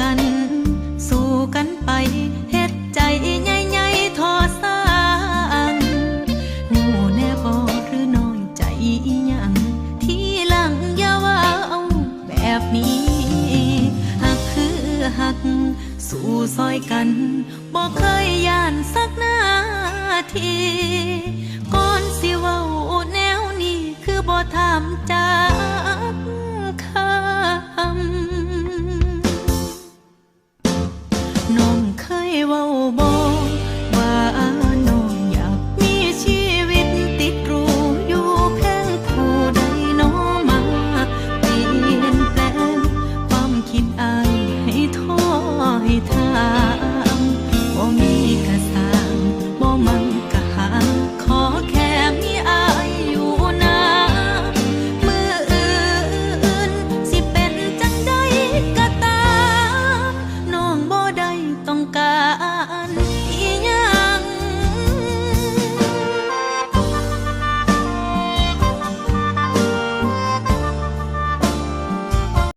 กัน สู่กันไปเฮ็ดใจใหญ่ๆทอสร้างงูแน่บอหรือน้อยใจยัง ที่หลังอย่าว่าเอาแบบนี้หักคือหัก สู่ซอยกันบอกเคยย่านสักนาที ว้าบ่